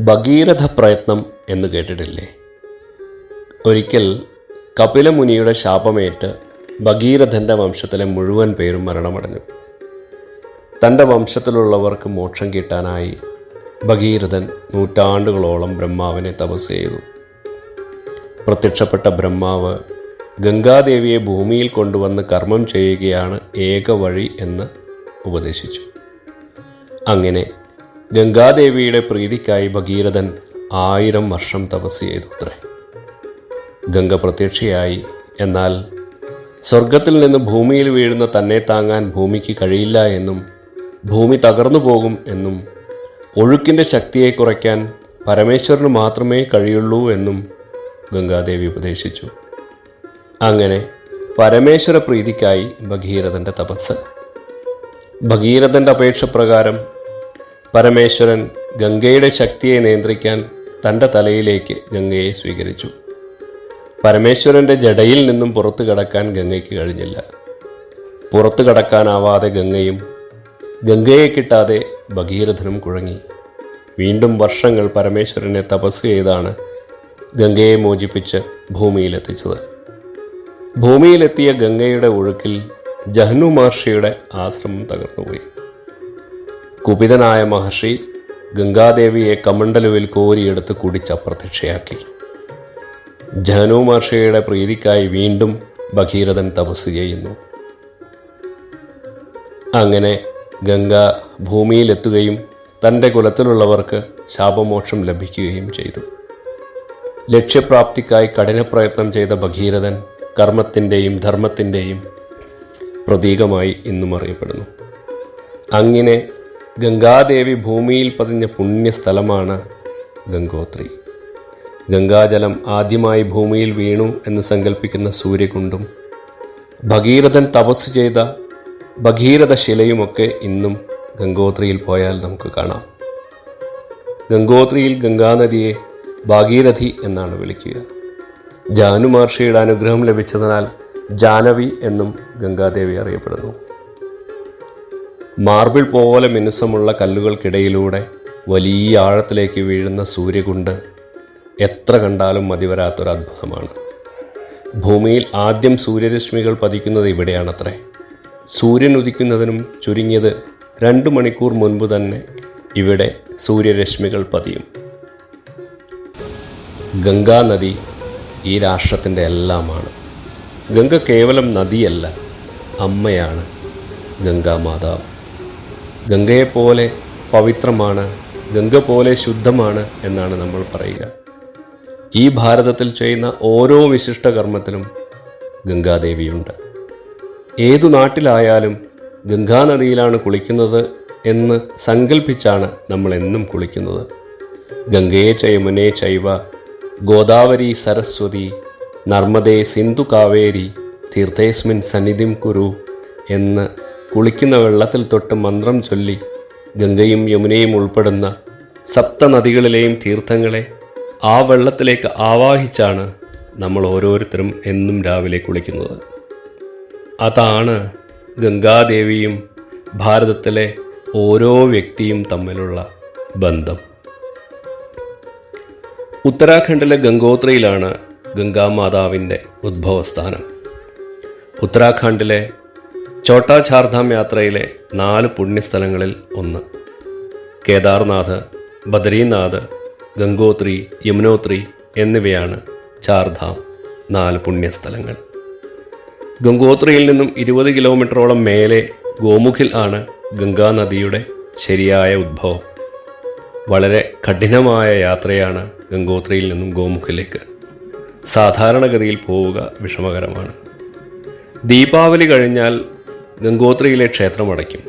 ഭഗീരഥ പ്രയത്നം എന്ന് കേട്ടിട്ടില്ലേ? ഒരിക്കൽ കപിലമുനിയുടെ ശാപമേറ്റ് ഭഗീരഥന്റെ വംശത്തിലെ മുഴുവൻ പേരും മരണമടഞ്ഞു. തന്റെ വംശത്തിലുള്ളവർക്ക് മോക്ഷം കിട്ടാനായി ഭഗീരഥൻ നൂറ്റാണ്ടുകളോളം ബ്രഹ്മാവിനെ തപസ് ചെയ്തു. പ്രത്യക്ഷപ്പെട്ട ബ്രഹ്മാവ് ഗംഗാദേവിയെ ഭൂമിയിൽ കൊണ്ടുവന്ന് കർമ്മം ചെയ്യുകയാണ് ഏക വഴി എന്ന് ഉപദേശിച്ചു. അങ്ങനെ ഗംഗാദേവിയുടെ പ്രീതിക്കായി ഭഗീരഥൻ ആയിരം വർഷം തപസ് ചെയ്തു അത്രേ ഗംഗ പ്രത്യക്ഷയായി. എന്നാൽ സ്വർഗത്തിൽ നിന്ന് ഭൂമിയിൽ വീഴുന്ന തന്നെ താങ്ങാൻ ഭൂമിക്ക് കഴിയില്ല എന്നും ഭൂമി തകർന്നു പോകും എന്നും ഒഴുക്കിന്റെ ശക്തിയെ കുറയ്ക്കാൻ പരമേശ്വരന് മാത്രമേ കഴിയുള്ളൂ എന്നും ഗംഗാദേവി ഉപദേശിച്ചു. അങ്ങനെ പരമേശ്വര പ്രീതിക്കായി ഭഗീരഥന്റെ തപസ്. ഭഗീരഥന്റെ അപേക്ഷ പ്രകാരം പരമേശ്വരൻ ഗംഗയുടെ ശക്തിയെ നിയന്ത്രിക്കാൻ തന്റെ തലയിലേക്ക് ഗംഗയെ സ്വീകരിച്ചു. പരമേശ്വരന്റെ ജടയിൽ നിന്നും പുറത്തു കടക്കാൻ ഗംഗയ്ക്ക് കഴിഞ്ഞില്ല. പുറത്തു കടക്കാനാവാതെ ഗംഗയും ഗംഗയെ കിട്ടാതെ ഭഗീരഥനും കുഴങ്ങി. വീണ്ടും വർഷങ്ങൾ പരമേശ്വരനെ തപസ് ചെയ്താണ് ഗംഗയെ മോചിപ്പിച്ച് ഭൂമിയിലെത്തിച്ചത്. ഭൂമിയിലെത്തിയ ഗംഗയുടെ ഒഴുക്കിൽ ജഹ്നു മഹർഷിയുടെ ആശ്രമം തകർന്നുപോയി. കുപിതനായ മഹർഷി ഗംഗാദേവിയെ കമണ്ടലുവിൽ കോരിയെടുത്ത് കുടിച്ച് അപ്രത്യക്ഷയാക്കി. ജനു മഹർഷിയുടെ പ്രീതിക്കായി വീണ്ടും ഭഗീരഥൻ തപസ് ചെയ്യുന്നു. അങ്ങനെ ഗംഗ ഭൂമിയിലെത്തുകയും തന്റെ കുലത്തിലുള്ളവർക്ക് ശാപമോക്ഷം ലഭിക്കുകയും ചെയ്തു. ലക്ഷ്യപ്രാപ്തിക്കായി കഠിനപ്രയത്നം ചെയ്ത ഭഗീരഥൻ കർമ്മത്തിന്റെയും ധർമ്മത്തിന്റെയും പ്രതീകമായി ഇന്നും അറിയപ്പെടുന്നു. അങ്ങനെ ഗംഗാദേവി ഭൂമിയിൽ പതിഞ്ഞ പുണ്യസ്ഥലമാണ് ഗംഗോത്രി. ഗംഗാജലം ആദ്യമായി ഭൂമിയിൽ വീണു എന്ന് സങ്കല്പിക്കുന്ന സൂര്യകുണ്ടും ഭഗീരഥൻ തപസ് ചെയ്ത ഭഗീരഥ ശിലയുമൊക്കെ ഇന്നും ഗംഗോത്രിയിൽ പോയാൽ നമുക്ക് കാണാം. ഗംഗോത്രിയിൽ ഗംഗാനദിയെ ഭാഗീരഥി എന്നാണ് വിളിക്കുക. ജാനുമഹർഷിയുടെ അനുഗ്രഹം ലഭിച്ചതിനാൽ ജാനവി എന്നും ഗംഗാദേവി അറിയപ്പെടുന്നു. മാർബിൾ പോലെ മിനുസമുള്ള കല്ലുകൾക്കിടയിലൂടെ വലിയ ആഴത്തിലേക്ക് വീഴുന്ന സൂര്യകുണ്ട് എത്ര കണ്ടാലും മതിവരാത്തൊരു അത്ഭുതമാണ് ഭൂമിയിൽ ആദ്യം സൂര്യരശ്മികൾ പതിക്കുന്നത് ഇവിടെയാണത്രേ. സൂര്യൻ ഉദിക്കുന്നതിനും ചുരുങ്ങിയത് രണ്ട് മണിക്കൂർ മുൻപ് തന്നെ ഇവിടെ സൂര്യരശ്മികൾ പതിയും. ഗംഗാ നദി ഈ രാഷ്ട്രത്തിന്റെ എല്ലാമാണ്. ഗംഗ കേവലം നദിയല്ല അമ്മയാണ് ഗംഗാമാതാവ് ഗംഗയെപ്പോലെ പവിത്രമാണ് ഗംഗ പോലെ ശുദ്ധമാണ് എന്നാണ് നമ്മൾ പറയുക. ഈ ഭാരതത്തിൽ ചെയ്യുന്ന ഓരോ വിശിഷ്ട കർമ്മത്തിലും ഗംഗാദേവിയുണ്ട്. ഏതു നാട്ടിലായാലും ഗംഗാനദിയിലാണ് കുളിക്കുന്നത് എന്ന് സങ്കല്പിച്ചാണ് നമ്മൾ എന്നും കുളിക്കുന്നത്. ഗംഗയെ ചയമുനെ ചൈവ ഗോദാവരി സരസ്വതി നർമ്മദേ സിന്ധു കാവേരി തീർത്ഥേസ്മിൻ സന്നിധിം കുരു എന്ന് കുളിക്കുന്ന വെള്ളത്തിൽ തൊട്ട് മന്ത്രം ചൊല്ലി ഗംഗയും യമുനയും ഉൾപ്പെടുന്ന സപ്തനദികളിലെയും തീർത്ഥങ്ങളെ ആ വെള്ളത്തിലേക്ക് ആവാഹിച്ചാണ് നമ്മൾ ഓരോരുത്തരും എന്നും രാവിലെ കുളിക്കുന്നത്. അതാണ് ഗംഗാദേവിയും ഭാരതത്തിലെ ഓരോ വ്യക്തിയും തമ്മിലുള്ള ബന്ധം. ഉത്തരാഖണ്ഡിലെ ഗംഗോത്രയിലാണ് ഗംഗാമാതാവിന്റെ ഉദ്ഭവസ്ഥാനം ഉത്തരാഖണ്ഡിലെ ഛോട്ടാ ചാർധാം യാത്രയിലെ നാല് പുണ്യസ്ഥലങ്ങളിൽ ഒന്ന്. കേദാർനാഥ് ബദരീനാഥ് ഗംഗോത്രി യമുനോത്രി എന്നിവയാണ് ചാർധാം നാല് പുണ്യസ്ഥലങ്ങൾ. ഗംഗോത്രിയിൽ നിന്നും ഇരുപത് കിലോമീറ്ററോളം മേലെ ഗോമുഖിൽ ആണ് ഗംഗാനദിയുടെ ശരിയായ ഉദ്ഭവം. വളരെ കഠിനമായ യാത്രയാണ് ഗംഗോത്രിയിൽ നിന്നും ഗോമുഖിലേക്ക്. സാധാരണഗതിയിൽ പോവുക വിഷമകരമാണ്. ദീപാവലി കഴിഞ്ഞാൽ ഗംഗോത്രിയിലെ ക്ഷേത്രം അടയ്ക്കും.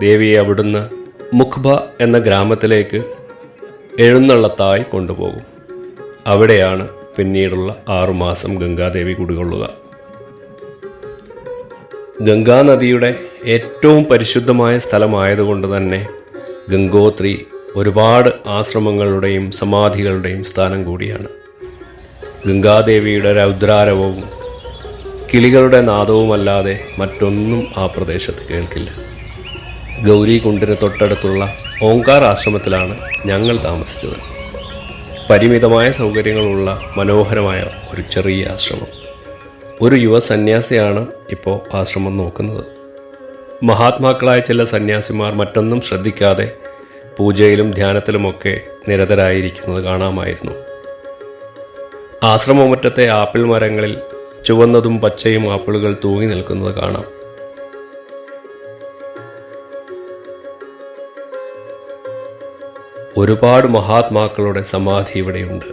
ദേവിയെ അവിടുന്ന് മുഖ്ബ എന്ന ഗ്രാമത്തിലേക്ക് എഴുന്നള്ളത്തായി കൊണ്ടുപോകും. അവിടെയാണ് പിന്നീടുള്ള ആറുമാസം ഗംഗാദേവി കുടികൊള്ളുക. ഗംഗാനദിയുടെ ഏറ്റവും പരിശുദ്ധമായ സ്ഥലമായതുകൊണ്ട് തന്നെ ഗംഗോത്രി ഒരുപാട് ആശ്രമങ്ങളുടെയും സമാധികളുടെയും സ്ഥാനം കൂടിയാണ്. ഗംഗാദേവിയുടെ രൗദ്രാരവവും കിളികളുടെ നാദവുമല്ലാതെ മറ്റൊന്നും ആ പ്രദേശത്ത് കേൾക്കില്ല. ഗൗരി കുണ്ടിന് തൊട്ടടുത്തുള്ള ഓങ്കാർ ആശ്രമത്തിലാണ് ഞങ്ങൾ താമസിച്ചത്. പരിമിതമായ സൗകര്യങ്ങളുള്ള മനോഹരമായ ഒരു ചെറിയ ആശ്രമം. ഒരു യുവ സന്യാസിയാണ് ഇപ്പോൾ ആശ്രമം നോക്കുന്നത്. മഹാത്മാക്കളായ ചില സന്യാസിമാർ മറ്റൊന്നും ശ്രദ്ധിക്കാതെ പൂജയിലും ധ്യാനത്തിലുമൊക്കെ നിരതരായിരിക്കുന്നത് കാണാമായിരുന്നു. ആശ്രമമുറ്റത്തെ ആപ്പിൾ മരങ്ങളിൽ ചുവന്നതും പച്ചയും ആപ്പിളുകൾ തൂങ്ങി നിൽക്കുന്നത് കാണാം. ഒരുപാട് മഹാത്മാക്കളുടെ സമാധി ഇവിടെയുണ്ട്.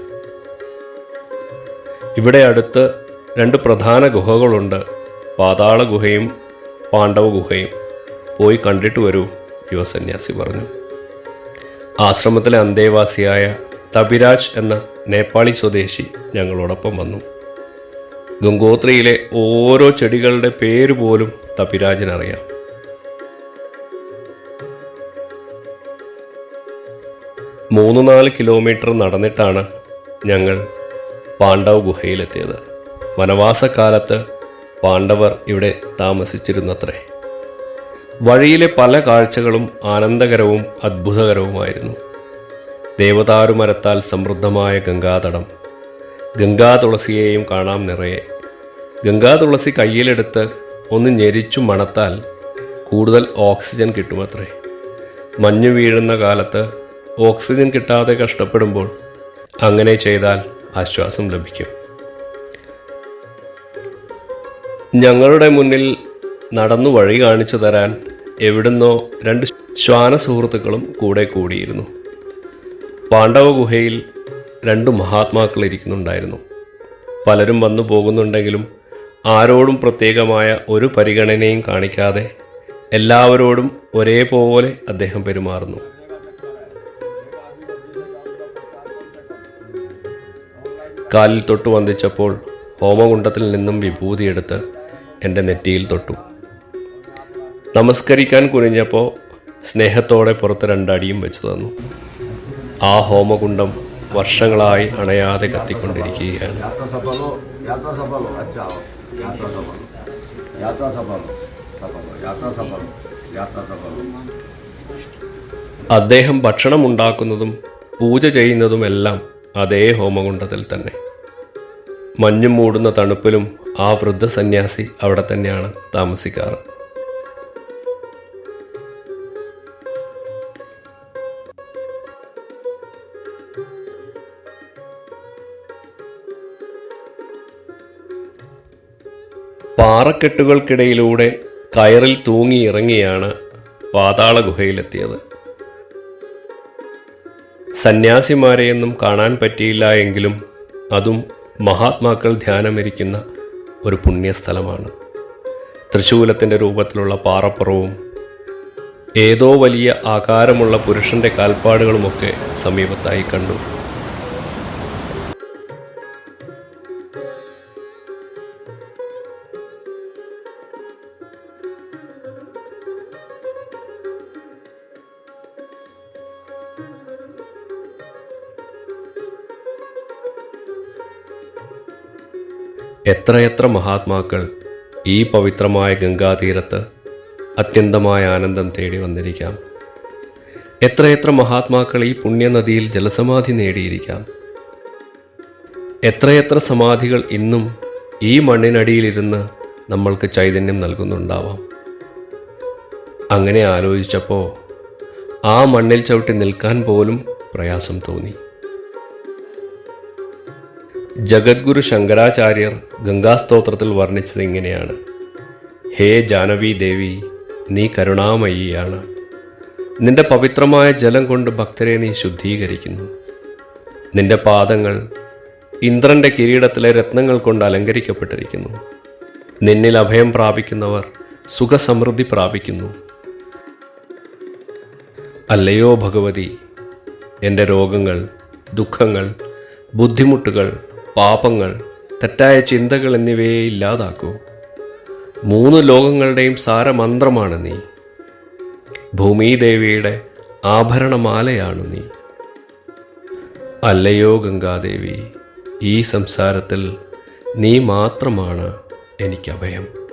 ഇവിടെ അടുത്ത് രണ്ട് പ്രധാന ഗുഹകളുണ്ട്. പാതാള ഗുഹയും പാണ്ഡവ ഗുഹയും. പോയി കണ്ടിട്ട് വരൂ യുവസന്യാസി പറഞ്ഞു. ആശ്രമത്തിലെ അന്തേവാസിയായ തബിരാജ് എന്ന നേപ്പാളി സ്വദേശി ഞങ്ങളോടൊപ്പം വന്നു. ഗംഗോത്രിയിലെ ഓരോ ചെടികളുടെ പേര് പോലും തപിരാജനറിയാം. മൂന്ന് നാല് കിലോമീറ്റർ നടന്നിട്ടാണ് ഞങ്ങൾ പാണ്ഡവ് ഗുഹയിലെത്തിയത്. വനവാസക്കാലത്ത് പാണ്ഡവർ ഇവിടെ താമസിച്ചിരുന്നത്രേ. വഴിയിലെ പല കാഴ്ചകളും ആനന്ദകരവും അത്ഭുതകരവുമായിരുന്നു. ദേവതാരുമരത്താൽ സമൃദ്ധമായ ഗംഗാതടം. ഗംഗാ തുളസിയെയും കാണാം നിറയെ. ഗംഗാ തുളസി കയ്യിലെടുത്ത് ഒന്ന് ഞെരിച്ചു മണത്താൽ കൂടുതൽ ഓക്സിജൻ കിട്ടുമത്രേ. മഞ്ഞു വീഴുന്ന കാലത്ത് ഓക്സിജൻ കിട്ടാതെ കഷ്ടപ്പെടുമ്പോൾ അങ്ങനെ ചെയ്താൽ ആശ്വാസം ലഭിക്കും. ഞങ്ങളുടെ മുന്നിൽ നടന്നു വഴി കാണിച്ചു തരാൻ എവിടുന്നോ രണ്ട് ശ്വാന സുഹൃത്തുക്കളും കൂടെ കൂടിയിരുന്നു. പാണ്ഡവ ഗുഹയിൽ രണ്ട് മഹാത്മാക്കൾ ഇരിക്കുന്നുണ്ടായിരുന്നു. പലരും വന്നു പോകുന്നുണ്ടെങ്കിലും ആരോടും പ്രത്യേകമായ ഒരു പരിഗണനയും കാണിക്കാതെ എല്ലാവരോടും ഒരേപോലെ അദ്ദേഹം പെരുമാറുന്നു. കാലിൽ തൊട്ട് വന്ദിച്ചപ്പോൾ ഹോമകുണ്ടത്തിൽ നിന്നും വിഭൂതിയെടുത്ത് എന്റെ നെറ്റിയിൽ തൊട്ടു. നമസ്കരിക്കാൻ കുനിഞ്ഞപ്പോൾ സ്നേഹത്തോടെ പുറത്ത് രണ്ടടിയും വെച്ചു തന്നു. ആ ഹോമകുണ്ടം വർഷങ്ങളായി അണയാതെ കത്തിക്കൊണ്ടിരിക്കുകയാണ്. യാത്രാസഭകൾ യാത്രാസഭകൾ സഭകൾ യാത്രാസഭകൾ അദ്ദേഹം ഭക്ഷണം ഉണ്ടാക്കുന്നതും പൂജ ചെയ്യുന്നതുമെല്ലാം അതേ ഹോമകുണ്ടത്തിൽ തന്നെ. മഞ്ഞും മൂടുന്ന തണുപ്പിലും ആ വൃദ്ധ സന്യാസി അവിടെ തന്നെയാണ് താമസിക്കാറ്. പാറക്കെട്ടുകൾക്കിടയിലൂടെ കയറിൽ തൂങ്ങി ഇറങ്ങിയാണ് പാതാള ഗുഹയിലെത്തിയത് സന്യാസിമാരെയൊന്നും കാണാൻ പറ്റിയില്ല എങ്കിലും അതും മഹാത്മാക്കൾ ധ്യാനമിരിക്കുന്ന ഒരു പുണ്യസ്ഥലമാണ്. തൃശൂലത്തിന്റെ രൂപത്തിലുള്ള പാറപ്പുറവും ഏതോ വലിയ ആകാരമുള്ള പുരുഷന്റെ കാൽപ്പാടുകളുമൊക്കെ സമീപത്തായി കണ്ടു. എത്രയെത്ര മഹാത്മാക്കൾ ഈ പവിത്രമായ ഗംഗാതീരത്ത് അത്യന്തമായ ആനന്ദം തേടി വന്നിരിക്കാം. എത്രയെത്ര മഹാത്മാക്കൾ ഈ പുണ്യനദിയിൽ ജലസമാധി നേടിയിരിക്കാം. എത്രയെത്ര സമാധികൾ ഇന്നും ഈ മണ്ണിനടിയിലിരുന്ന് നമ്മൾക്ക് ചൈതന്യം നൽകുന്നുണ്ടാവാം. അങ്ങനെ ആലോചിച്ചപ്പോൾ ആ മണ്ണിൽ ചവിട്ടി നിൽക്കാൻ പോലും പ്രയാസം തോന്നി. ജഗദ്ഗുരു ശങ്കരാചാര്യർ ഗംഗാസ്തോത്രത്തിൽ വർണിച്ചത് ഇങ്ങനെയാണ് ഹേ ജാനവി ദേവി നീ കരുണാമയിയാണ്. നിന്റെ പവിത്രമായ ജലം കൊണ്ട് ഭക്തരെ നീ ശുദ്ധീകരിക്കുന്നു. നിന്റെ പാദങ്ങൾ ഇന്ദ്രന്റെ കിരീടത്തിലെ രത്നങ്ങൾ കൊണ്ട് അലങ്കരിക്കപ്പെട്ടിരിക്കുന്നു. നിന്നിൽ അഭയം പ്രാപിക്കുന്നവർ സുഖസമൃദ്ധി പ്രാപിക്കുന്നു. അല്ലയോ ഭഗവതി എന്റെ രോഗങ്ങൾ ദുഃഖങ്ങൾ ബുദ്ധിമുട്ടുകൾ പാപങ്ങൾ തെറ്റായ ചിന്തകൾ എന്നിവയെ ഇല്ലാതാക്കൂ. മൂന്ന് ലോകങ്ങളുടെയും സാരമന്ത്രമാണ് നീ. ഭൂമിദേവിയുടെ ആഭരണമാലയാണ് നീ. അല്ലയോ ഗംഗാദേവി ഈ സംസാരത്തിൽ നീ മാത്രമാണ് എനിക്ക് അഭയം